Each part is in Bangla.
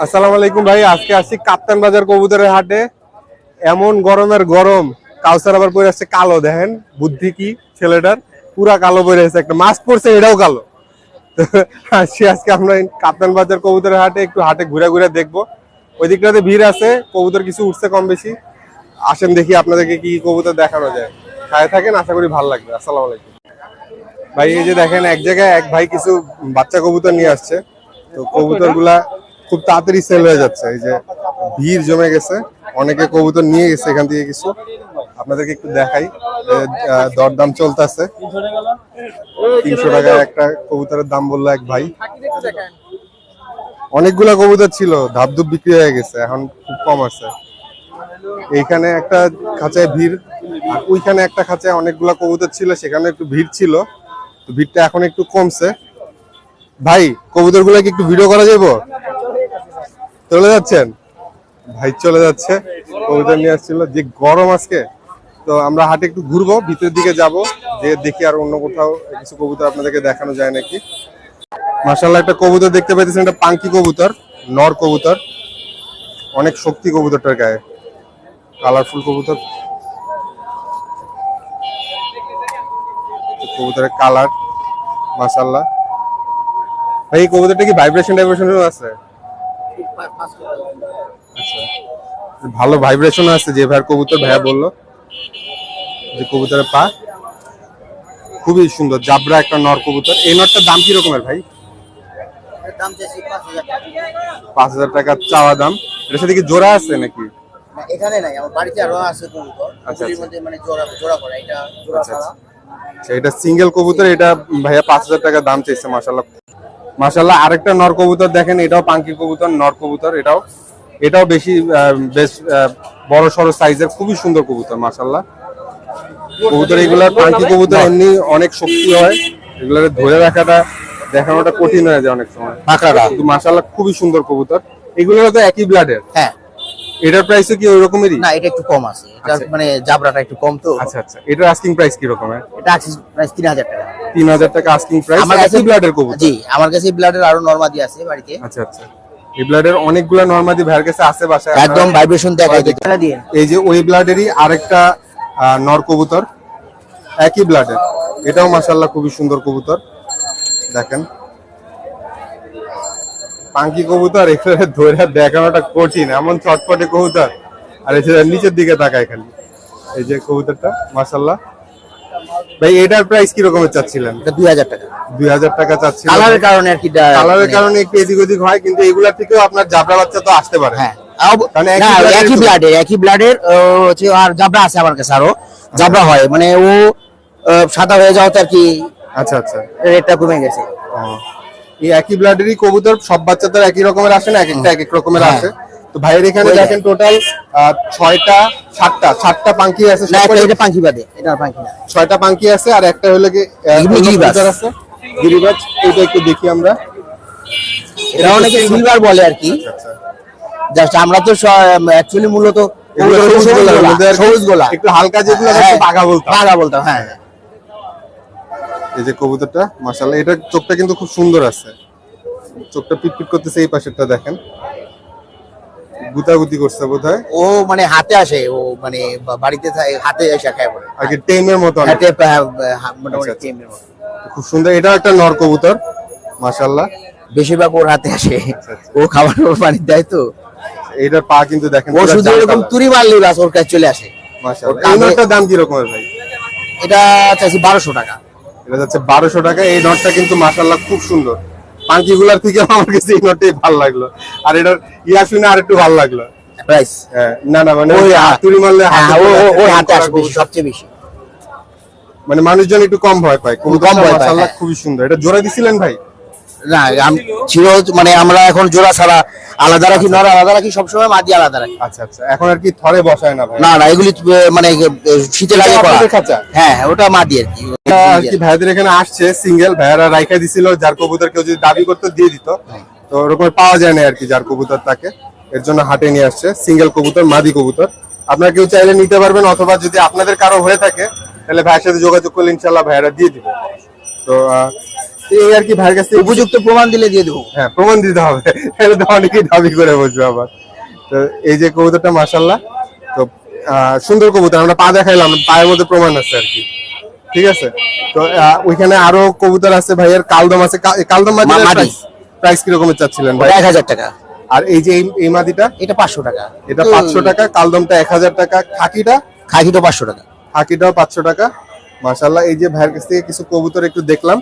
আসসালামু আলাইকুম ভাই, আজকে আসছি কাপ্তান বাজার কবুতরের হাটে। এমন গরমের গরম, কাউসার আবার পরে আসছে কালো, দেখেন বুদ্ধি কি ছেলেটার? পুরা কালো পরে আছে একটা মাস্ক পরছে, এটাও কালো। তো আজকে আমরা কাপ্তান বাজার কবুতরের হাটে, একটু হাটে ঘুরে ঘুরে দেখব। ওই দিকটাতে ভিড় আছে, কবুতর কিছু উঠছে কম বেশি। আসেন দেখি আপনাদেরকে কি কবুতর দেখানো যায়। খায় থাকেন, আশা করি ভালো লাগবে। আসসালামু আলাইকুম। ভাই, এই যে দেখেন, এক জায়গায় এক ভাই কিছু বাচ্চা কবুতর নিয়ে আসছে। তো কবুতরগুলা খুব তাড়াতাড়ি সেল হয়ে যাচ্ছে। এই যে ভিড় জমে গেছে, অনেকে কবুতর নিয়ে গেছে এখান থেকে কিছু। আপনাদেরকে একটু দেখাই দরদাম চলতেছে। তিনশো টাকা একটা কবুতরের দাম বলল এক ভাই। অনেকগুলা কবুতর ছিল, ধাপধুপ বিক্রি হয়ে গেছে, এখন খুব কম আছে। এইখানে একটা খাঁচায় ভিড়, আর ওইখানে একটা খাঁচায় অনেকগুলা কবুতর ছিল, সেখানে একটু ভিড় ছিল। ভিড়টা এখন একটু কমছে। ভাই কবুতরগুলা কি একটু ভিডিও করা যাব চলে যাচ্ছেন? ভাই চলে যাচ্ছে। কবিতা নিয়ে আসছিল। যে গরম আজকে, তো আমরা হাটে একটু ঘুরবো, ভিতরের দিকে যাব যে দেখি আর অন্য কোথাও কিছু কবুতর আপনাদেরকে দেখানো যায় নাকি। মাসাল্লাহ একটা কবুতর দেখতে পাইতেছেন, একটা পাঙ্কি কবুতর, নর কবুতর। অনেক শক্তি কবুতরটার গায়ে। কালারফুল কবুতর। কবুতরের কালার মাসাল্লাহ এই কবুতরটা কি ভাইব্রেশন টাইব্রেশন আছে? ভালো ভাইব্রেশন আছে যে ভাইয়ের কবুতর ভাইয়া বলল যে কবুতরের পা খুবই সুন্দর জাবরা একটা নর কবুতর। এই নরটার দাম কি রকমের ভাই? পাঁচ হাজার টাকা চাওয়া দাম। এটার সাথে কি জোড়া আছে নাকি? এখানে নাই আমার বাড়িতে আরও আছে কবুতর। আচ্ছা, আচ্ছা। মধ্যে মানে জোড়া জোড়া করা এটা জোড়া আচ্ছা, ছাড়া আচ্ছা। এটা সিঙ্গেল কবুতর এটা ভাইয়া পাঁচ হাজার টাকা দাম চাইছে মাসাল্লাহ মাসাল্লাহ আরেকটা নর কবুতর দেখেন এটাও পাঙ্কি কবুতর নর কবুতর এটাও এটাও বেশি বেশ বড় সড়ো সাইজের খুবই সুন্দর কবুতর মাসাল্লাহ কবুতর এগুলার পাঙ্কি কবুতর এমনি অনেক শক্তি হয় এগুলার ধরে রাখাটা দেখানোটা কঠিন হয়ে যায় অনেক সময়। পাকড়াটা। কিন্তু মাসাল্লাহ খুবই সুন্দর কবুতর। এগুলোর তো একই ব্লাডের হ্যাঁ। এটার প্রাইসও কি ওই রকমেরই না এটা একটু কম আছে। এটা আচ্ছা। মানে জাবরাটা একটু কম তো। আচ্ছা আচ্ছা। এটার আস্কিং প্রাইস কি রকমের এটা আছে প্রাইস তিন হাজার টাকা। তিন হাজার টাকা আস্কিং প্রাইস আমার কাছে ব্লাডের কবুতর? জি আমার কাছে ব্লাডের আরও নরমাদি আছে বাড়িতে। আচ্ছা আচ্ছা। এই ব্লাডের অনেকগুলা নরমাদি ভাইয়ের কাছে আছে বাসায়। একদম ভাইব্রেশন দেখাই দিতে এই যে ওই ব্লাডেরই আরেকটা নর কবুতর। একই ব্লাডের এটাও মাসাল্লাহ খুবই সুন্দর কবুতর। দেখেন। পাঙ্কি কবুতর এখানে ধরে দেখানোটা কঠিন এমন চটপটে কবুতর। আর এছাড়া নিচের দিকে তাকায় খালি। এই যে কবুতরটা মাসাল্লাহ ভাই এটার প্রাইস কি রকমের চাচ্ছিলেন দুই হাজার টাকা। দুই হাজার টাকা কালারের কারণে আর কি কালারের মানে- কারণে একটু এদিক ওদিক হয় কিন্তু এগুলা থেকেও আপনার জাবরা বাচ্চা তো আসতে পারে। হ্যাঁ। একই ব্লাডের একই ব্লাডের হচ্ছে আর জাবরা আছে আমার কাছে আরও। জাবরা হয় মানে ও সাদা হয়ে যাওয়াতে আর কি আচ্ছা আচ্ছা। রেটটা কমে গেছে। এই একই ব্লাডেরই কবুতর সব বাচ্চা তো একই রকমের আসে না? এক একটা এক এক রকমের হ্যাঁ। আসে। তো ভাইয়ের এখানে দেখেন টোটাল ছয়টা সাতটা সাতটা পাঙ্কি আছে এটা- এটা বাদে এটা পাখি না। ছয়টা পাঙ্কি আছে আর একটা হলো কি গিরিবাজ। আছে। গিরিবাজ এটা একটু দেখি আমরা। এটা অনেকে সিলভার বলে আর কি। আচ্ছা জাস্ট আমরা তো অ্যাকচুয়ালি মূলত সবুজ গোলা, একটু হালকা যেগুলো হ্যাঁ, বাঘা বলতাম। বাঘা বলতাম হ্যাঁ। এই যে কবুতরটা মাশাআল্লাহ এটার চোখটা কিন্তু খুব সুন্দর আছে। চোখটা পিটপিট করতেছে এই পাশেরটা দেখেন। গুতাগুতি করছে বোধহয়? ও মানে হাতে আসে ও মানে বাড়িতে হাতে এসে খায় আর কি টেমের মতো হাতে মোটামুটি আচ্ছা, আচ্ছা। টেমের মতো। খুব সুন্দর। এটা একটা নর কবুতর মাশাআল্লাহ। বেশিরভাগ ওর হাতে আসে। আচ্ছা। ও খাবার ওর পানি দেয় তো। এটার পা কিন্তু দেখেন ও শুধু এরকম তুরি মারলেই বাস ওর কাছে চলে আসে। মাশাআল্লাহ। এই নটটার দাম কি রকমের ভাই? এটা চাইছি বারোশো টাকা। এটা যাচ্ছে বারোশো টাকা। এই নটটা কিন্তু মাশাআল্লাহ খুব সুন্দর। পাঙ্কি গুলার থেকে আমার কাছে এই নোটটাই ভালো লাগল। আর এটার ইয়া শুনে আর একটু ভালো লাগল। প্রাইস হ্যাঁ, না না মানে ওই তুরি মারলে ওই হাতে ও- ও- ওর করা হাতে আসে বেশি কবুতর। সবচেয়ে বেশি। মানে মানুষজন একটু কম ভয় পায়। কম ভয় পায়, হ্যাঁ। খুবই সুন্দর। এটা জোরে দিছিলেন ভাই? না ছিল? মানে আমরা এখন জোড়া ছাড়া আলাদা রাখি নর আলাদা রাখি সবসময় মাদি আলাদা রাখি। আচ্ছা আচ্ছা। এখন আর কি থরে বসায় না ভাই? না না এগুলি মানে শীতে লাগে করা। হ্যাঁ হ্যাঁ, ওটা মাদি আর কি। আর কি ভাইদের এখানে আসছে সিঙ্গেল ভাইয়ারা রাইখা দিছিল যার কবুতর কেউ যদি দাবি করতে দিয়ে দিত। তো ওরকম পাওয়া যায় না আর কি যার কবুতর তাকে। এর জন্য হাটে নিয়ে আসছে সিঙ্গেল কবুতর মাদি কবুতর। আপনারা কেউ চাইলে নিতে পারবেন অথবা যদি আপনাদের কারও হয়ে থাকে তাহলে ভাইয়ের সাথে যোগাযোগ করলে ইনশাল্লাহ ভাইয়ারা দিয়ে দিবে। তো এই আর কি ভাইয়ের কাছ উপযুক্ত প্রমাণ দিলে দিয়ে দেবো। হ্যাঁ প্রমাণ দিতে হবে। এটা তো অনেকেই দাবি করে বসবে আবার। তো এই যে কবুতরটা মাসাল্লাহ তো সুন্দর কবুতর আমরা পা দেখাইলাম পায়ের মধ্যে প্রমাণ আছে আর কি। ঠিক আছে? তো ওইখানে আরও কবুতর আছে ভাইয়ের কালদম আছে। এই কালদম মাদি। প্রাইস কিরকমের চাচ্ছিলেন ভাই? এক হাজার টাকা। আর এই যে এই- মাদিটা এটা পাঁচশো টাকা। এটা পাঁচশো টাকা কালদমটা এক হাজার টাকা খাকিটা? খাকিটা পাঁচশো টাকা। খাকিটাও পাঁচশো টাকা মাসাল্লাহ এই যে ভাইয়ের কাছ থেকে কিছু কবুতর একটু দেখলাম।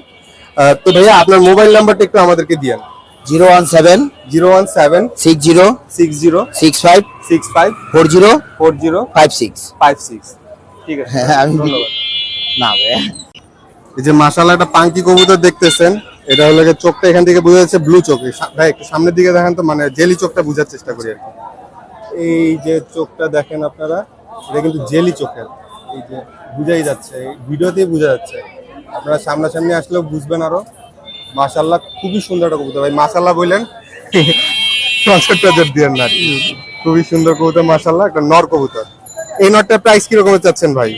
তো ভাইয়া আপনার মোবাইল নাম্বারটা একটু আমাদেরকে দিয়েন। Zero one seven zero one seven six zero six zero six five six five four zero four zero five six. Five six. ঠিক আছে হ্যাঁ আমি ধন্যবাদ। না ভাই এই যে মাসাল্লাহ একটা পাঙ্কি কবুতর দেখতেছেন এটা হলো গিয়ে চোখটা এখান থেকে বোঝা যাচ্ছে ব্লু চোখ। ভাই একটু সামনের দিকে দেখেন তো মানে জেলি চোখটা বোঝার চেষ্টা করি আর কি। এই যে চোখটা দেখেন আপনারা এটা কিন্তু জেলি চোখের। এই যে বুঝাই যাচ্ছে এই ভিডিওতেই বোঝা যাচ্ছে। আপনারা সামনাসামনি আসলেও বুঝবেন আরও। মাসাল্লাহ খুবই সুন্দর একটা কবুতর। ভাই মাসাল্লাহ বললেন না কি। খুবই সুন্দর কবুতর মাসাল্লাহ একটা নর কবুতর। এই নটটার প্রাইস কিরকমের চাচ্ছেন ভাই?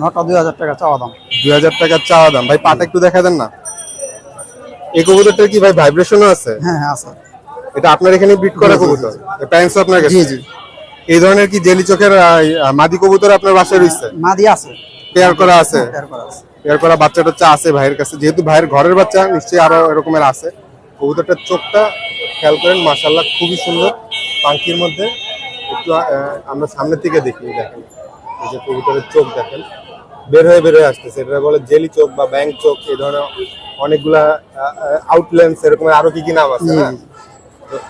নটা দুই হাজার টাকা চাওয়া দাম। দুই হাজার টাকার চাওয়া দাম। ভাই পাটা একটু দেখা দেন না। এই কবুতরটার কি ভাই ভাইব্রেশনও আছে? হ্যাঁ হ্যাঁ আছে। এটা আপনার এখানে বিট করা কবুতর? প্যারেন্টস আপনার কাছে? জি, জি। এই ধরনের কি জেলি চোখের মাদি কবুতর আপনার বাসায় রয়েছে? মাদি আছে। পেয়ার করা আছে? পেয়ার করা আছে। করা বাচ্চা টাচ্চা আছে ভাইয়ের কাছে। যেহেতু ভাইয়ের ঘরের বাচ্চা নিশ্চয়ই আরও এরকমের আছে। কবুতরটার চোখটা খেয়াল করেন মাসাল্লাহ খুবই সুন্দর। পাঙ্কির মধ্যে একটু আমরা সামনের থেকে দেখি দেখেন। এই যে কবুতরের চোখ দেখেন। বের হয়ে বের হয়ে আসতেছে। এটা বলে জেলি চোখ বা ব্যাংক চোখ এই ধরনের অনেকগুলা আউটলেন্স এরকম আরও কি কি নাম আছে হ্যাঁ?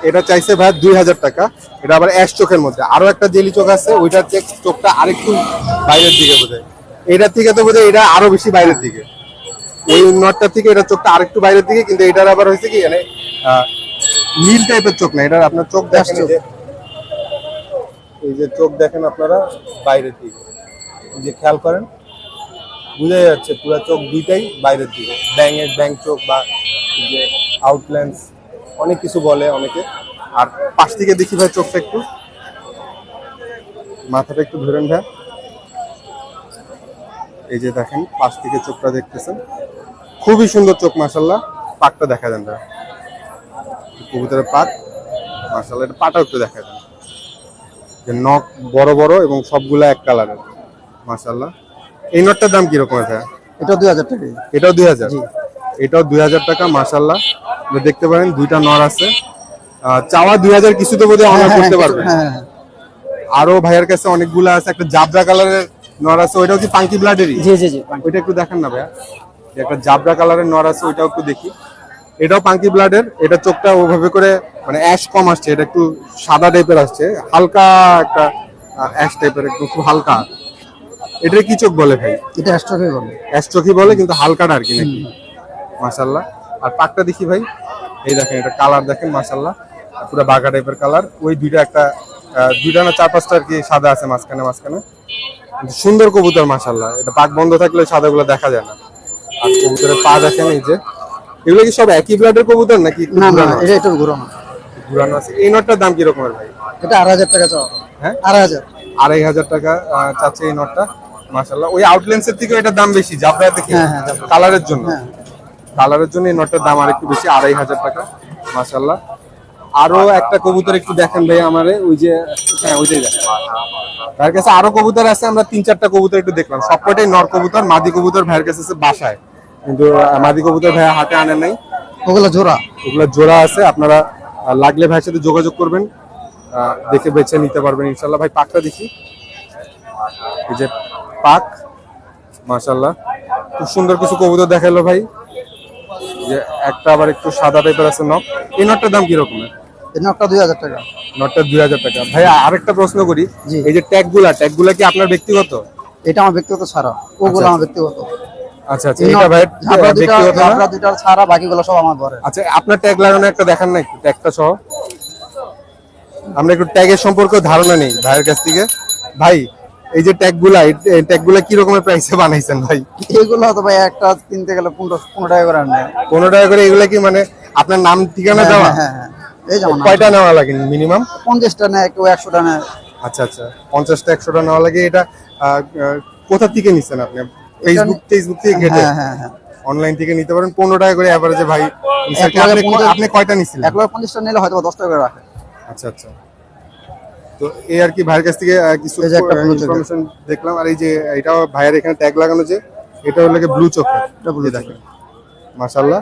এটা চাইছে ভাই দুই হাজার টাকা। এটা আবার অ্যাশ চোখের মধ্যে। আরও একটা জেলি চোখ আছে ওইটার চেক চোখটা আরেকটু বাইরের দিকে বোধ এটার থেকে তো বোধ এটা আরও বেশি বাইরের দিকে। এই নটটার থেকে এটা চোখটা আরেকটু বাইরের দিকে কিন্তু এটার আবার হয়েছে কি মানে নীল টাইপের চোখ না এটার আপনার চোখ দেখেন এই যে। এই যে চোখ দেখেন আপনারা বাইরের দিকে। এই যে খেয়াল করেন বুঝা যাচ্ছে পুরো চোখ দুইটাই বাইরের দিকে। ব্যাঙের ব্যাং চোখ বা যে আউটল্যান্স অনেক কিছু বলে অনেকে। আর পাশ থেকে দেখি ভাই চোখটা একটু। মাথাটা একটু ধরেন ভাই। এই যে দেখেন পাশ থেকে চোখটা দেখতেছেন। খুবই সুন্দর চোখ মাসাল্লাহ পাকটা দেখা দেন কবুতরের পাক মাসাল্লাহ এটা পাটা একটু দেখা দেন যে নখ বড় বড় এবং সবগুলা এক কালারের মাসাল্লাহ এই নটটার দাম কীরকম আছে? এটা দুই হাজার টাকা। এটাও দুই হাজার? এটাও দুই হাজার টাকা মাসাল্লাহ দেখতে পারেন দুইটা নর আছে। চাওয়া দুই হাজার কিছু তো বোধহয় অনার করতে পারবে। হ্যাঁ হ্যাঁ। আরও ভাইয়ের কাছে অনেকগুলো আছে একটা জাবরা কালারের নর আছে কি পাঙ্কি ব্লাডেরই? জি জি জি ওইটা একটু দেখেন না ভাইয়া। একটা জাবরা কালারের নর আছে ওইটাও একটু দেখি। এটাও পাঙ্কি ব্লাডের এটা চোখটা ওভাবে করে মানে অ্যাশ কম আসছে এটা একটু সাদা টাইপের আসছে হালকা একটা অ্যাশ টাইপের একটু খুব হালকা। এটা কি চোখ বলে ভাই? এটা এক্সট্রা বলে। অ্যাশ চোখই বলে কিন্তু হালকাটা আর কি নাকি মাশাল্লাহ আর পাকটা দেখি ভাই। এই দেখেন এটা কালার দেখেন মাশাল্লাহ পুরো বাঘা টাইপের কালার। ওই দুইটা একটা দুইটা না চার পাঁচটা আর কি সাদা আছে মাঝখানে মাঝখানে। সুন্দর কবুতর মাশাল্লাহ এটা পাক বন্ধ থাকলে সাদাগুলো দেখা যায় না। আর কবুতরের পা দেখেন এই যে। এগুলো কি সব একই ব্লাডের কবুতর নাকি না না এটা একটু ঘুরানো। ঘুরানো আছে। এই নটটার দাম কিরকমের ভাই? এটা আড়াই হাজার টাকা চাওয়া। হ্যাঁ? আড়াই হাজার। আড়াই হাজার টাকা চাচ্ছে এই নটটা মাশাল্লাহ ওই আউটলেন্সের থেকে এটার দাম বেশি জাবরা থেকে। হ্যাঁ, হ্যাঁ, জাবরা। কালারের জন্য। হ্যাঁ। কালারের জন্য এই নটটার দাম আরেকটু বেশি আড়াই হাজার টাকা মাশাল্লাহ আরও একটা কবুতর একটু দেখেন ভাই আমারে ওই যে হ্যাঁ ওইটাই দেখেন। ভাইয়ের কাছে আরও কবুতর আছে আমরা তিন চারটা কবুতর একটু দেখলাম। সবকটাই নর কবুতর মাদি কবুতর ভাইয়ের কাছে আছে বাসায়। কিন্তু মাদি কবুতর ভাইয়া হাটে আনে নাই। ওগুলো জোড়া? ওগুলো জোড়া আছে আপনারা লাগলে ভাইয়ের সাথে যোগাযোগ করবেন। দেখে বেছে নিতে পারবেন ইনশাল্লাহ ভাই পাকটা দেখি। এই যে পাক মাশাল্লাহ খুব সুন্দর কিছু কবুতর দেখাল ভাই। যে একটা আবার একটু সাদা টাইপের আছে নখ। এই নটটার দাম কি রকমের এই নটটা দুই হাজার টাকা। নটটা দুই হাজার টাকা। ভাই আরেকটা প্রশ্ন করি। এই যে ট্যাগগুলা কি আপনার ব্যক্তিগত? এটা আমার ব্যক্তিগত ছাড়া। ওগুলো আমার ব্যক্তিগত। আচ্ছা আচ্ছা। এটা ভাই ব্যক্তিগত না? ঝাপড়া ছাড়া বাকিগুলো সব আমার ঘরে। আচ্ছা আপনার ট্যাগ লাগানো একটা দেখান না একটু ট্যাগটা সহ। আমরা একটু ট্যাগের সম্পর্কে ধারণা নেই ভাইয়ের কাছ থেকে। ভাই এই যে ট্যাগগুলা এই ট্যাগগুলা কি রকমের প্রাইসে বানাইছেন ভাই? এগুলো তো ভাই একটা কিনতে গেলে পনেরো পনেরো টাকা করে আনে। পনেরো টাকা করে এগুলা কি মানে আপনার নাম ঠিকানা হ্যাঁ দেওয়া? হ্যাঁ হ্যাঁ। এই যেমন কয়টা নেওয়া লাগে মিনিমাম? পঞ্চাশটা নেয় কেউ একশোটা নেয়। আচ্ছা আচ্ছা। পঞ্চাশটা একশোটা নেওয়া লাগে এটা কোথা থেকে নিচ্ছেন আপনি? ফেসবুক ফেসবুক থেকে ঘেটে হ্যাঁ হ্যাঁ হ্যাঁ। অনলাইন থেকে নিতে পারেন পনেরো টাকা করে অ্যাভারেজে ভাই আপনি কয়টা নিচ্ছিলেন এক লাখ পঞ্চাশটা নিলে হয়তো দশ টাকা করে রাখে। আচ্ছা আচ্ছা। তো এই আর কি ভাইয়ের কাছ থেকে কিছু। ইনফরমেশন দেখলাম আর এই যে এটাও ভাইয়ের এখানে ট্যাগ লাগানো যে এটা হলো ব্লু চোখ এটা দেখেন। মাশাল্লাহ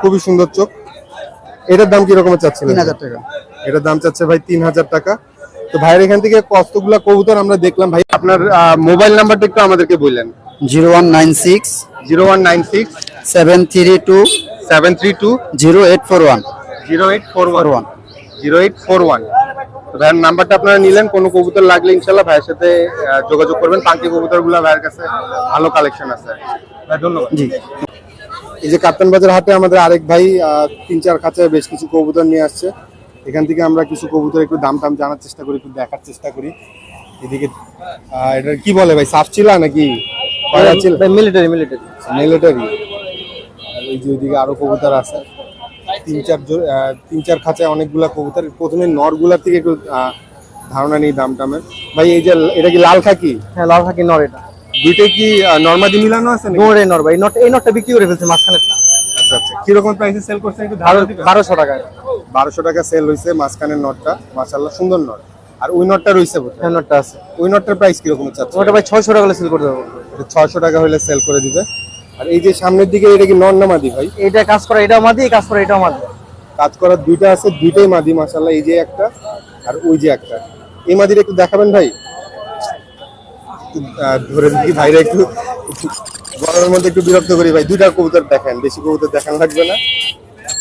খুবই সুন্দর চোখ। এটার দাম কি রকমের চাচ্ছিলেন তিন হাজার টাকা। এটার দাম চাচ্ছে ভাই তিন হাজার টাকা। তো ভাইয়ের এখান থেকে কতগুলা কবুতর আমরা দেখলাম? ভাই আপনার মোবাইল নাম্বারটা একটু আমাদেরকে বললেন। Zero one nine six zero one nine six seven three two seven three two zero eight four one. Zero eight four one. Zero eight four one. ভাইয়ের নাম্বারটা আপনারা নিলেন কোনো কবুতর লাগলে ইনশাল্লাহ ভাইয়ের সাথে যোগাযোগ করবেন। কবুতরগুলা ভাইয়ের কাছে ভালো কালেকশন আছে। ভাই ধন্যবাদ। জি। এই যে কাপ্তান বাজার হাটে আমাদের আরেক ভাই তিন চার খাঁচায় বেশ কিছু কবুতর নিয়ে আসছে। এখান থেকে আমরা কিছু কবুতর একটু দাম টাম জানার চেষ্টা করি একটু দেখার চেষ্টা করি। এদিকে এটা কি বলে ভাই সাফ ছিল নাকি মিলিটারি মিলিটারি মিলিটারি এই যে ওইদিকে আরও কবুতর আছে। তিন চার তিন চার খাঁচায় অনেকগুলা কবুতর। প্রথমে নরগুলার থেকে একটু ধারণা নেই দাম টামের। ভাই এই যে এটা কি লাল খাকি? হ্যাঁ লাল থাকি নর এটা। দুইটাই কি নর্মাদি মিলানো আছে নাকি? নরে ভাই নট এই নটটা বিক্রি করে ফেলছে মাঝখানেরটা। আচ্ছা আচ্ছা। কীরকম প্রাইসে সেল করছেন একটু ধারণা দিবেন? বারোশো টাকায়। বারোশো টাকা সেল হয়েছে মাঝখানের নটটা। মাশাল্লাহ সুন্দর নট। আর ওই নটটা রয়েছে। হ্যাঁ নটটা আছে। ওই নটটার প্রাইস কীরকম চাচ্ছে ওটা ভাই ছয়শো টাকা সেল করে দেবো। ছয়শো টাকা হলে সেল করে দিবে। আর এই যে সামনের দিকে এটা কি নর না মাদি ভাই? এইটা কাজ করা এটাও মাদি কাজ করা এটাও মাদি। কাজ করার দুইটা আছে দুইটাই মাদি মাশাল্লাহ এই যে একটা আর ওই যে একটা। এই মাদির একটু দেখাবেন ভাই? ধরে দিই ভাইরা একটু গরমের মধ্যে একটু বিরক্ত করি। ভাই দুইটা কবুতর দেখেন বেশি কবুতর দেখান লাগবে না।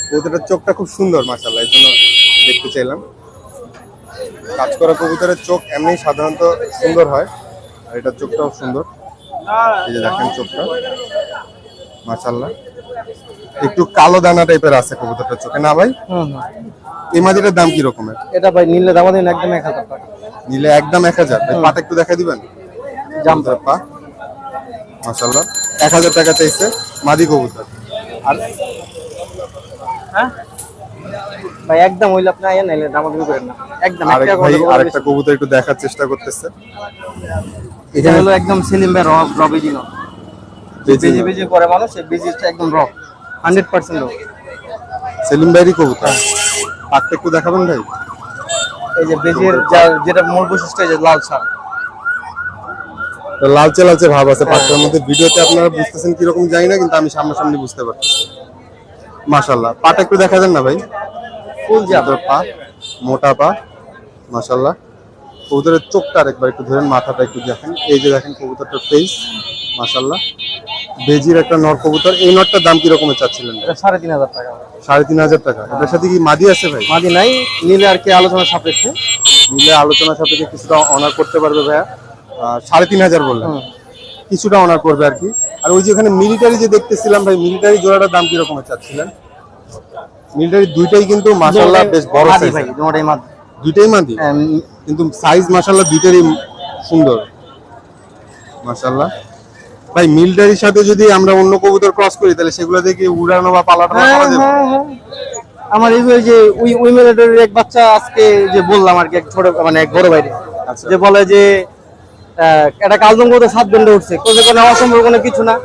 কবুতরের চোখটা খুব সুন্দর মাশাল্লাহ এই জন্য দেখতে চাইলাম। কাজ করা কবুতরের চোখ এমনি সাধারণত সুন্দর হয় আর এটার চোখটাও সুন্দর। এই যে দেখেন চোখটা। মাশাল্লাহ একটু কালো দানা টাইপের আছে কবুতরটার চোখে না ভাই? এই মাদিটার দাম কি রকমের? এটা ভাই নিলে দাম দিন একদম এক হাজার টাকা। নিলে একদম এক হাজার। পাটা একটু দেখা দিবেন? জামদার পা মাশাল্লাহ এক হাজার টাকা চাইছে মাদি কবুতর। আর হ্যাঁ? ভাই একদম ওইলে আপনি আইয়া নাইলে দাম করেন না। একদম একটা ভাই আরেকটা কবুতর একটু দেখার চেষ্টা করতেছে। এটা হলো একদম সেলিম ভাই র র বেজি না বেজি বেজি না। করে মানুষ এই বেজিটা একদম সেলিম কবুতর। একটু দেখাবেন ভাই? এই যে বেজির যেটা মূল বৈশিষ্ট্য যে লাল সার। লালচে লালচে ভাব আছে পাটটার মধ্যে ভিডিওতে আপনারা বুঝতেছেন কীরকম জানি না কিন্তু আমি সামনাসামনি বুঝতে পারতেছি মাশাল্লাহ পাটা একটু দেখা দেন না ভাই? ফুল যা কবুতর পা মোটা পা মাশাল্লাহ কবুতরের চোখটা আরেকবার একটু ধরেন মাথাটা একটু দেখেন। এই যে দেখেন কবুতরটার ফেস মাশাল্লাহ বেজির একটা নর কবুতর এই নরটার দাম কি রকমের চাচ্ছিলেন? এটা সাড়ে তিন হাজার টাকা। সাড়ে তিন হাজার টাকা। এটার সাথে কি মাদি আছে ভাই? মাদি নাই নিলে আর কি আলোচনা সাপেক্ষে। নিলে আলোচনা সাপেক্ষে কিছুটা অনার করতে পারবে ভাইয়া। সাড়ে তিন হাজার বললেন। কিছুটা অনার করবে আর কি। আর ওই যে ওখানে মিলিটারি যে দেখতেছিলাম ভাই মিলিটারি জোড়াটার দাম কি রকমের চাচ্ছিলেন? মিলিটারি দুইটাই কিন্তু মাশাল্লাহ বেশ বড় ভাই। মাদি। দুইটাই মাদি? হ্যাঁ, কিন্তু সাইজ মাশাল্লাহ দুইটারই সুন্দর। মাশাল্লাহ ভাই মিলিটারির সাথে যদি আমরা অন্য কবুতর ক্রস করি তাহলে সেগুলো দেখে উড়ানো বা পালানো হ্যাঁ, করা যাবে হ্যাঁ। আমার এই যে উই উই মিলিটারির এক বাচ্চা আজকে যে বললাম আর কি এক ছোট মানে এক বড় ভাই আচ্ছা। যে বলে যে একটা কালদঙ্গতে সাত ঘণ্টা উঠছে। কোথাও কোনো অসম্ভব কোনো কিছু না।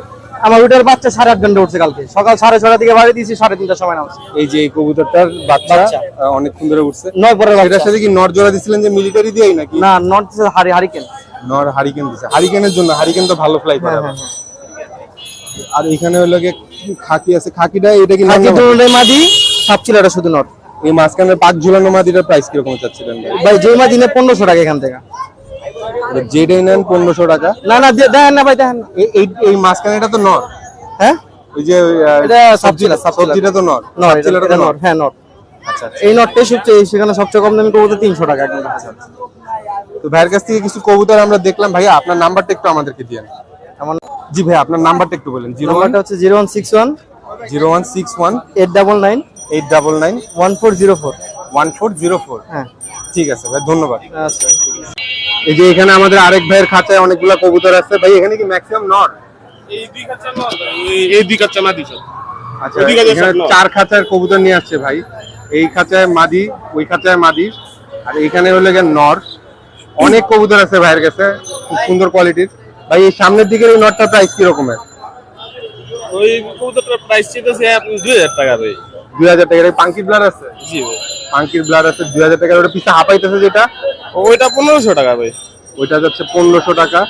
আমার ওইটার বাচ্চা সাড়ে আট ঘণ্টা উঠছে কালকে। সকাল সাড়ে ছটা থেকে বাড়ি দিয়েছি সাড়ে তিনটার সময় নামছে। এই যে এই কবুতরটার বাচ্চা অনেকক্ষণ ধরে উঠছে। নয় পরের এটার সাথে কি নর জোড়া দিছিলেন যে মিলিটারি দিয়েই নাকি? না নর্থ হারি হারিকেন। নর হারিকেন দিছে। হারিকেনের জন্য হারিকেন তো ভালো ফ্লাই করে হ্যাঁ হ্যাঁ। আর এখানে হলো গিয়ে খাকি আছে। খাকিটা এটা কি নর বাকি না মাদি? সাপ ছিল এটা শুধু নট এই মাঝখানে পাক ঝুলানো মাদিটার প্রাইস কীরকম চাচ্ছিলেন ভাই? ভাই যে মাদি নেয় পনেরোশো টাকা এখান থেকে। যেটাই নেন পনেরোশো টাকা। না না দেখেন না ভাই দেখেন না। এই এই- এই মাঝখানে এটা তো নর। হ্যাঁ? ওই যে এটা সবজিটা। সবজিটা তো নর। নট সাবচিলাটা নর। নট হ্যাঁ নট আচ্ছা আচ্ছা। এই নটটাই সবচেয়ে সেখানে সবচেয়ে কম দামি কবুতর তিনশো টাকা একদম। তো ভাইয়ের কাছ থেকে কিছু কবুতর আমরা দেখলাম। ভাইয়া আপনার নাম্বারটা একটু আমাদেরকে আমার জি ভাই আপনার নাম্বারটা একটু বলেন। জিরো নাম্বারটা হচ্ছে zero one six one zero one six one eight double nine eight double nine one four zero four. One four zero four. হ্যাঁ। ঠিক আছে ভাই ধন্যবাদ। আচ্ছা ঠিক আছে। এই যে এখানে আমাদের আরেক ভাইয়ের খাঁচায় অনেকগুলো কবুতর আছে। ভাই এখানে কি ম্যাক্সিমাম নর? এই দুই নয় ভাই, ওই- এই দুই মাদি সব। আচ্ছা এখানে চার খাঁচার কবুতর নিয়ে আসছে ভাই। এই খাঁচায় মাদি ওই খাঁচায় মাদি। আর এইখানে হলো গিয়ে নর। অনেক কবুতর আছে ভাইয়ের কাছে খুব সুন্দর কোয়ালিটির ভাই এই সামনের দিকের এই নরটার প্রাইস কি রকমের? ওই কবুতরটার প্রাইস দুই হাজার টাকা ভাই। দুই হাজার টাকার পাঙ্কির ব্লাড আছে? জি ভাই। পাঙ্কির ব্লাড আছে দুই হাজার টাকার ওটা পিসা হাঁপাইতেছে যেটা। ওইটা পনেরোশো টাকা ভাই। ওইটা যাচ্ছে পনেরোশো টাকা।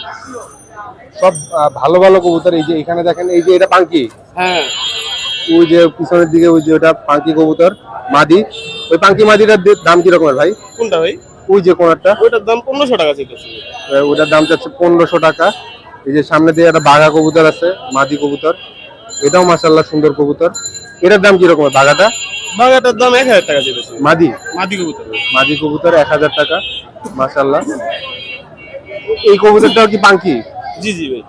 সব ভালো ভালো কবুতর এই যে এখানে দেখেন এই যে এটা পাঙ্কি হ্যাঁ। ওই যে পিছনের দিকে ওই যে ওটা পাঙ্কি কবুতর মাদি। ওই পাঙ্কি মাদিটার দাম কি রকমের ভাই? কোনটা ভাই? ওই যে কোনারটা। ওইটার দাম পনেরোশো টাকা আহ, ওটার দাম যাচ্ছে পনেরোশো টাকা। এই যে সামনে দিয়ে একটা বাঘা কবুতর আছে মাদি কবুতর। এটাও মাসাল্লাহ সুন্দর কবুতর। এটার দাম কি রকমের বাঘাটা? বাগাটার দাম এক হাজার টাকা মাদি? মাদি কবুতর। মাদি কবুতর এক হাজার টাকা মাসাল্লাহ এই কবুতরটাও কি পাঙ্কি? জি জি ভাই।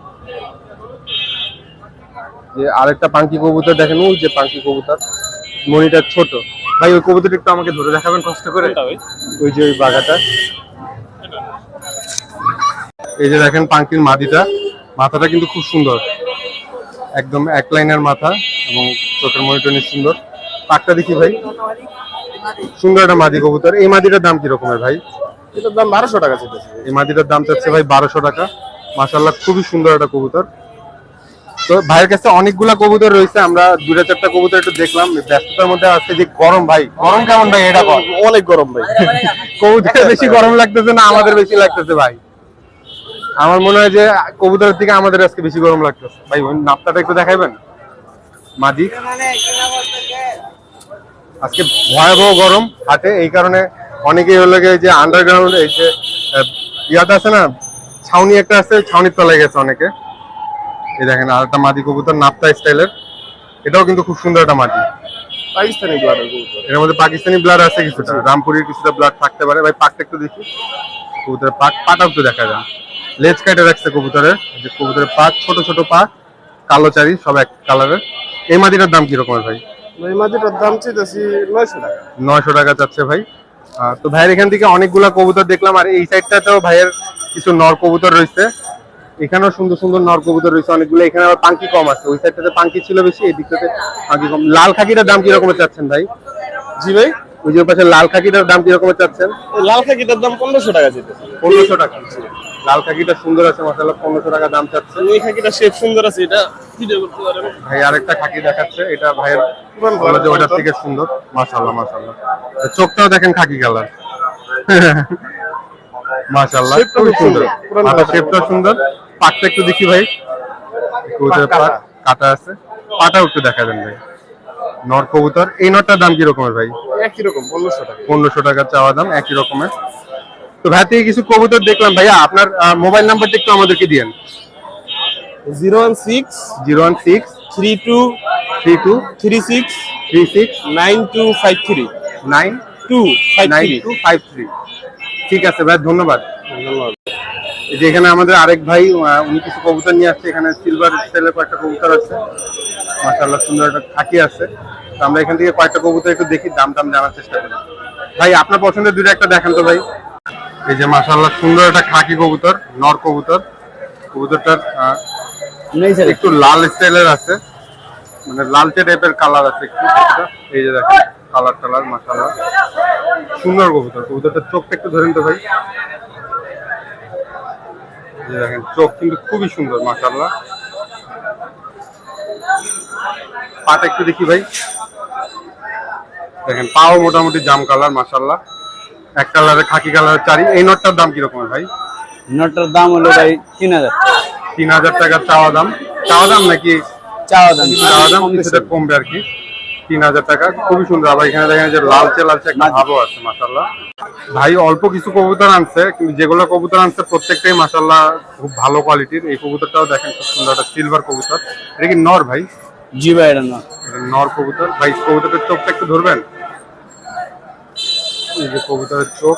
যে আরেকটা পাঙ্কি কবুতর দেখেন ওই যে পাঙ্কি কবুতর মনিটার ছোট। ভাই ওই কবুতরটা একটু আমাকে ধরে দেখাবেন কষ্ট করে? ওই যে ওই বাগাটা। এই যে দেখেন পাঙ্কির মাদিটা মাথাটা কিন্তু খুব সুন্দর। একদম এক লাইনের মাথা এবং চোখের মনিটনি সুন্দর। পাকটা দেখি ভাই। সুন্দর একটা মাদি কবুতর। এই মাদিটার দাম কি রকমের ভাই? এটার দাম বারোশো টাকা চেয়েছে এই মাদিটার দাম চাচ্ছে ভাই বারোশো টাকা। মাসাল্লাহ খুবই সুন্দর একটা কবুতর। তো ভাইয়ের কাছে অনেকগুলা কবুতর রয়েছে আমরা দুটা চারটা কবুতর একটু দেখলাম। ব্যস্ততার মধ্যে আছে যে গরম ভাই গরম কেমন ভাই এটা অনেক গরম ভাই। কবুতরের বেশি গরম লাগতেছে না আমাদের বেশি লাগতেছে ভাই? আমার মনে হয় যে কবুতরের থেকে আমাদের আজকে বেশি গরম লাগতেছে। ভাই ওই নাপটাটা একটু দেখাইবেন? মাদি? আজকে ভয়াবহ গরম হাটে এই কারণে অনেকেই হলো যে আন্ডারগ্রাউন্ড এই যে ইয়াটা আছে না ছাউনি একটা আছে ছাউনির তলায় গেছে অনেকে। এই দেখেন আর একটা মাদি কবুতর নাপ্তা স্টাইলের। এটাও কিন্তু খুব সুন্দর একটা মাদি। পাকিস্তানি ব্লাডের এর মধ্যে পাকিস্তানি ব্লাড আছে কিছুটা। রামপুরের কিছুটা ব্লাড থাকতে পারে। ভাই পাকটা একটু দেখি। কবুতরের পাক পাটাও একটু দেখা যায় লেজ কাটে রাখছে কবুতরের। যে কবুতরের পাক ছোট ছোট পাক কালো চারি সব এক কালারের এই মাদিটার দাম কিরকমের ভাই? এই দাম নয়শো টাকা। নয়শো টাকা চাচ্ছে ভাই। তো ভাইয়ের এখান থেকে অনেকগুলা কবুতর দেখলাম আর এই সাইডটাতেও ভাইয়ের কিছু নর কবুতর রয়েছে। এখানেও সুন্দর সুন্দর নর কবুতর রয়েছে অনেকগুলো। এখানে আবার পাঙ্কি কম আছে ওই সাইডটাতে পাঙ্কি ছিল বেশি এই দিকটাতে পাঙ্কি কম। লাল খাকিটার দাম কি রকমের চাচ্ছেন ভাই? জি ভাই। ওই যে পাশে লাল খাকিটার দাম কি রকমের চাচ্ছেন? লাল খাকিটার দাম পনেরোশো টাকা চেয়েছে পনেরোশো টাকা। লাল খাকিটা সুন্দর আছে মশালা পনেরোশো টাকা দাম চাচ্ছে। এই খাকিটা শেপ সুন্দর আছে এটা ভিডিও করতে পারেন। ভাই আরেকটা খাকি দেখাচ্ছে এটা ভাইয়ের বলা ওটার থেকে সুন্দর মাশাল্লাহ মাশাল্লাহ চোখটাও দেখেন খাকি কালার। খুবই খুব সুন্দর। শেপটা সুন্দর। পাকটা একটু দেখি ভাই। কাটা। আছে। পাটাও একটু দেখা দেন ভাই। নর কবুতর এই নরটার দাম কি রকমের ভাই? একই রকম পনেরোশো টাকা। পনেরোশো টাকা চাওয়া দাম একই রকমের। তো ভাই থেকে কিছু কবুতর দেখলাম। ভাইয়া আপনার মোবাইল নাম্বারটা একটু আমাদেরকে দিয়েন। Zero one six zero one six three two three two three six three six nine two five three. Nine two five nine two five three. ঠিক আছে ভাই ধন্যবাদ। এই যে এখানে আমাদের আরেক ভাই উনি কিছু কবুতর নিয়ে আসছে। এখানে সিলভার স্টাইলের কয়েকটা কবুতর আছে। মাশাআল্লাহ সুন্দর একটা খাকি আছে। তো আমরা এখান থেকে কয়েকটা কবুতর একটু দেখি দাম দাম জানার চেষ্টা করি। ভাই আপনার পছন্দের দুটো একটা দেখান তো ভাই। এই যে মাশাআল্লাহ সুন্দর একটা খাকি কবুতর নর কবুতর। কবুতরটার একটু লাল স্টাইলের আছে। মানে লালচে টাইপের কালার আছে একটু। এই যে দেখেন কালার টালার মাশাআল্লাহ। সুন্দর কবুতর। কবুতরটার চোখটা একটু ধরেন তো ভাই। দেখেন চোখ কিন্তু খুবই সুন্দর মাশাআল্লাহ। পাটা একটু দেখি ভাই। দেখেন পাও মোটামুটি জাম কালার মাশাআল্লাহ। এক কালারের খাকি কালারের চারি। এই নটটার দাম কীরকম ভাই? নটটার দাম হলো ভাই তিন হাজার তিন হাজার টাকার চাওয়া দাম। চাওয়া দাম নাকি? চাওয়া দাম। চাওয়া দাম কিছুটা কমবে আর কি। তিন হাজার টাকা। খুবই সুন্দর। আবার এখানে দেখেন যে লালচে লালচে একটা ভাবও আছে মাসাল্লাহ ভাই অল্প কিছু কবুতর আনছে কিন্তু যেগুলো কবুতর আনছে প্রত্যেকটাই মাসাল্লাহ খুব ভালো কোয়ালিটির এই কবুতরটাও দেখেন খুব সুন্দর একটা সিলভার কবুতর। এটা কি নর ভাই? জি ভাই এটা না এটা নর কবুতর। ভাই কবুতরের চোখটা একটু ধরবেন? এই যে কবুতরের চোখ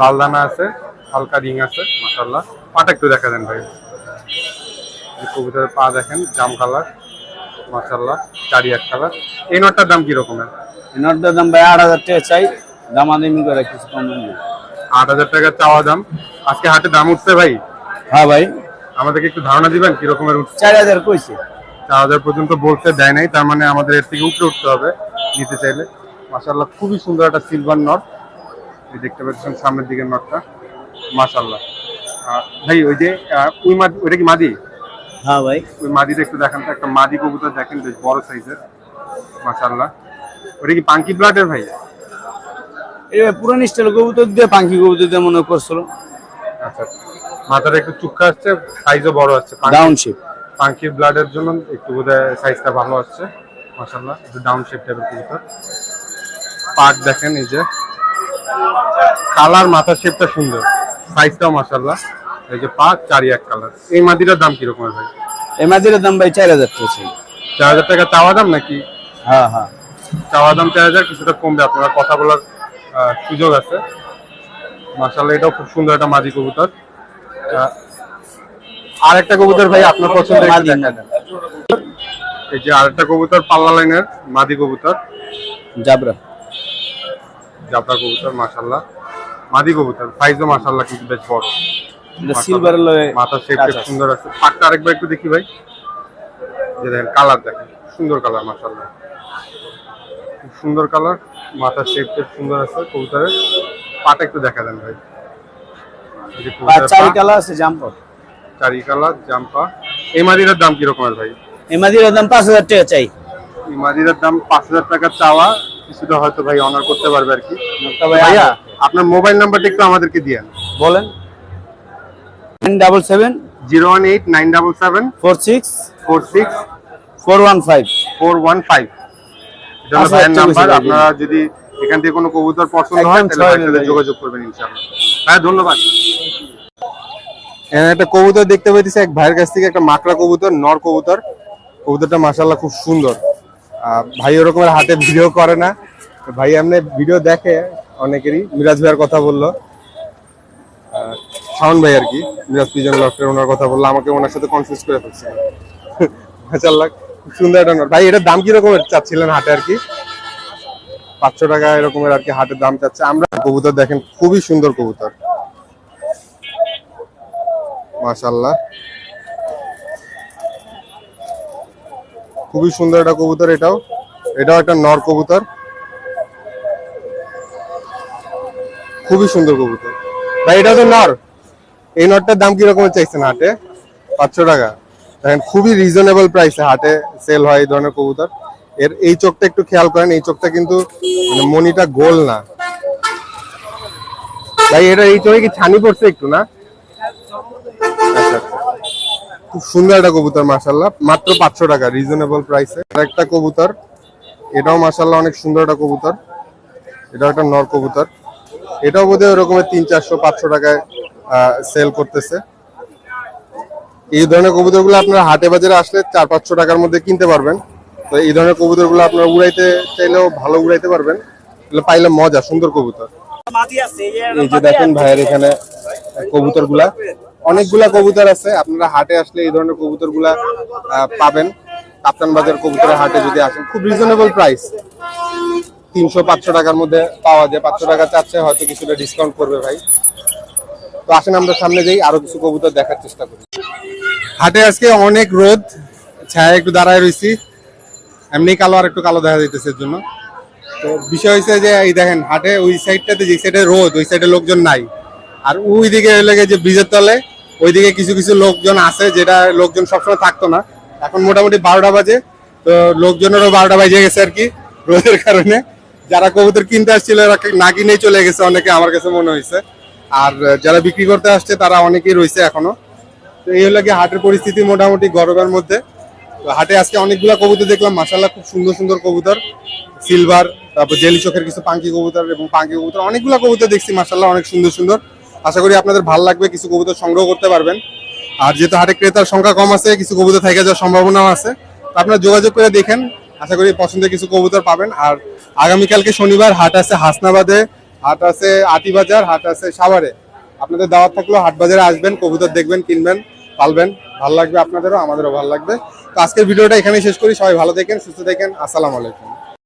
লাল দানা আছে হালকা রিং আছে মাসাল্লাহ পাটা একটু দেখা দেন ভাই। এই কবুতরের পা দেখেন জাম কালার মাসাল্লাহ চারি এক কালার। এই নটটার দাম কি রকমের নটটার দাম ভাই আট হাজার টাকা চাই দামাদামি করে কিছু কম আট হাজার টাকা চাওয়া দাম। আজকে হাটে দাম উঠছে ভাই। হ্যাঁ ভাই। আমাদেরকে একটু ধারণা দিবেন কি রকমের উঠছে? চার হাজার কইছে। চার হাজার পর্যন্ত বলতে দেয় নাই তার মানে আমাদের এর থেকে উপরে উঠতে হবে নিতে চাইলে। মাসাল্লাহ খুবই সুন্দর একটা সিলভার নট এই দেখতে পাচ্ছেন সামনের দিকের নটটা মাসাল্লাহ ভাই ওই যে ওই মাদি ওইটা কি মাদি? হ্যাঁ ভাই। ওই মাদিটা একটু দেখান তো একটা মাদি কবুতর দেখেন বেশ বড় সাইজের মাশাল্লাহ ওটা কি পাঙ্কি ব্লাডের ভাই? এটা পুরান স্টাইল কবুতর দিয়ে পাখি কবুতর দিয়ে মনে করছিল। আচ্ছা মাথাটা একটু চুক্কা আসছে সাইজও বড় আসছে। ডাউন শেপ পাঙ্কির ব্লাডের জন্য একটু বোধহয় সাইজটা ভালো আসছে। মাশাল্লাহ একটু ডাউন শেপ টাইপের কবুতর। পাক দেখেন এই যে। কালার মাথার শেপটা সুন্দর। সাইজটাও মাশাল্লাহ এই যে পাক চারি এক কালার। এই মাদিটার দাম কীরকম ভাই? এই মাঝের দাম ভাই চার হাজার টাকা চার হাজার টাকা চাওয়া দাম নাকি? হ্যাঁ হ্যাঁ। চাওয়া দাম চার হাজার কিছুটা কমবে। আপনারা কথা বলার সুযোগ আছে। মাশাল্লাহ এটাও খুব সুন্দর একটা মাদি কবুতর। আর একটা কবুতর ভাই আপনার পছন্দের মাদি, এই যে আরেকটা কবুতর পাল্লা লাইনের মাদি কবুতর। জাবরা। জাপড়া কবুতর মাশাল্লাহ মাদি কবুতর সাইজও মাশাল্লাহ কিন্তু বেশ বড়। এটা সিলভার লয়ে আছে। সুন্দর আছে। পাকটা আরেকবার একটু দেখি ভাই। যে দেখেন কালার দেখেন। সুন্দর কালার মাশাল্লাহ খুব সুন্দর কালার মাথার শেপ টেপ সুন্দর আছে কবুতরের। পাটা একটু দেখা দেন ভাই। চারি কালার আছে জাম্পার চারি কালার জাম্পা এই দাম কিরকমের ভাই? এই মাঝের দাম পাঁচ হাজার টাকা চাই। এই মাদিটার দাম পাঁচ হাজার টাকা চাওয়া। কিছুটা হয়তো ভাই অনার করতে পারবে আর কি। ভাইয়া আপনার মোবাইল নাম্বারটা একটু আমাদেরকে দিয়েন। বলেন। Double seven. Zero one eight nine double seven. Four six. Four six. Four one five. Four one five. এটা আচ্ছা, ভাইয়ের একটা নাম্বার আপনারা যদি এখান থেকে কোনো কবুতর পছন্দ হয় তাহলে যোগাযোগ করবেন ইনশাআল্লাহ। হ্যাঁ ধন্যবাদ। এখানে একটা কবুতর দেখতে পাইতেছি এক ভাইয়ের কাছ থেকে একটা মাকড়া কবুতর নর কবুতর। কবুতরটা মাশাল্লাহ খুব সুন্দর। ভাই ওরকমের হাতে ভিডিও করে না। ভাই এমনি ভিডিও দেখে অনেকেরই। মিরাজ ভাইয়ের কথা বলল। শাওন ভাই আর কি, মিরাজ পিজন লফটের ওনার কথা বলল। আমাকে ওনার সাথে কনফিউজ করে ফেলছে। মাশাল্লাহ খুব সুন্দর একটা নর ভাই এটার দাম কিরকমের চাচ্ছিলেন হাটে আর কি? পাঁচশো টাকা এরকমের আর কি হাটের দাম চাচ্ছে। আমরা কবুতর দেখেন, খুবই সুন্দর কবুতর। মাশাল্লাহ খুবই সুন্দর একটা কবুতর এটাও। এটাও একটা নর কবুতর। খুবই সুন্দর কবুতর। ভাই, এটা তো নর। এই নটটার দাম কীরকম চাইছেন হাটে? পাঁচশো টাকা। দেখেন, খুবই রিজনেবল প্রাইসে হাটে সেল হয় এই ধরনের কবুতর। এর, এই চোখটা একটু খেয়াল করেন, এই চোখটা কিন্তু মানে মনিটা গোল না। ভাই, এটা এই চোখে কি ছানি পড়ছে একটু না আচ্ছা, আচ্ছা। খুব সুন্দর একটা কবুতর মাশাল্লাহ মাত্র পাঁচশো টাকা রিজনেবল প্রাইসে একটা কবুতর এটাও মাশাল্লাহ অনেক সুন্দর একটা কবুতর। এটাও একটা নর কবুতর। এটাও বোধহয় ওরকমের তিন চারশো পাঁচশো টাকায় সেল করতেছে। এই ধরনের কবুতরগুলো আপনারা হাটে বাজারে আসলে চার পাঁচশো টাকার মধ্যে কিনতে পারবেন। তো এই ধরনের কবুতরগুলো আপনারা উড়াইতে চাইলেও ভালো উড়াইতে পারবেন। পাইলে মজা সুন্দর কবুতর। এই যে দেখেন ভাইয়ের এখানে কবুতরগুলা। অনেকগুলা কবুতর আছে আপনারা হাটে আসলে এই ধরনের কবুতরগুলা আহ, পাবেন। কাপ্তান বাজার কবুতরের হাটে যদি আসেন খুব রিজনেবল প্রাইস তিনশো পাঁচশো টাকার মধ্যে পাওয়া যায় পাঁচশো টাকা চাচ্ছে হয়তো কিছুটা ডিসকাউন্ট করবে ভাই। তো আসেন আমরা সামনে যাই আরও কিছু কবুতর দেখার চেষ্টা করি। হাটে আজকে অনেক রোদ ছায়া একটু দাঁড়ায় রয়েছি এমনি কালো আর একটু কালো দেখা যাইতেছে এর জন্য। তো বিষয় হয়েছে যে এই দেখেন হাটে ওই সাইডটাতে যে সাইডে রোদ ওই সাইডে লোকজন নাই। আর ওই দিকে লেগে যে ব্রিজের তলে ওইদিকে কিছু কিছু লোকজন আছে যেটা লোকজন সবসময় থাকতো না। এখন মোটামুটি বারোটা বাজে, তো লোকজনেরও বারোটা বাজে গেছে আর কি রোদের কারণে। যারা কবুতর কিনতে আসছিল এরা না কিনেই চলে গেছে অনেকে, আমার কাছে মনে হয়েছে। আর যারা বিক্রি করতে আসছে তারা অনেকেই রয়েছে এখনও। তো এই হলো কি হাটের পরিস্থিতি মোটামুটি গরমের মধ্যে। তো হাটে আজকে অনেকগুলা কবুতর দেখলাম মাসাল্লাহ খুব সুন্দর সুন্দর কবুতর। সিলভার, তারপর জেলি চোখের কিছু পাঙ্কি কবুতর এবং পাঙ্কি কবুতর, অনেকগুলা কবুতর দেখছি মাসাল্লাহ অনেক সুন্দর সুন্দর। আশা করি আপনাদের ভালো লাগবে, কিছু কবুতর সংগ্রহ করতে পারবেন। আর যেহেতু হাটে ক্রেতার সংখ্যা কম আছে, কিছু কবুতর থেকে যাওয়ার সম্ভাবনাও আছে। আপনারা যোগাযোগ করে দেখেন, আশা করি পছন্দের কিছু কবুতর পাবেন। আর আগামীকালকে শনিবার হাট আছে হাসনাবাদে, হাট আছে আটিবাজার হাট আছে সাভারে। আপনাদের দাওয়াত থাকলেও হাট বাজারে আসবেন, কবুতর দেখবেন, কিনবেন, পালবেন। ভালো লাগবে আপনাদেরও, আমাদেরও ভালো লাগবে। তো আজকের ভিডিওটা এখানেই শেষ করি। সবাই ভালো দেখেন, সুস্থ দেখেন। আসসালামু আলাইকুম।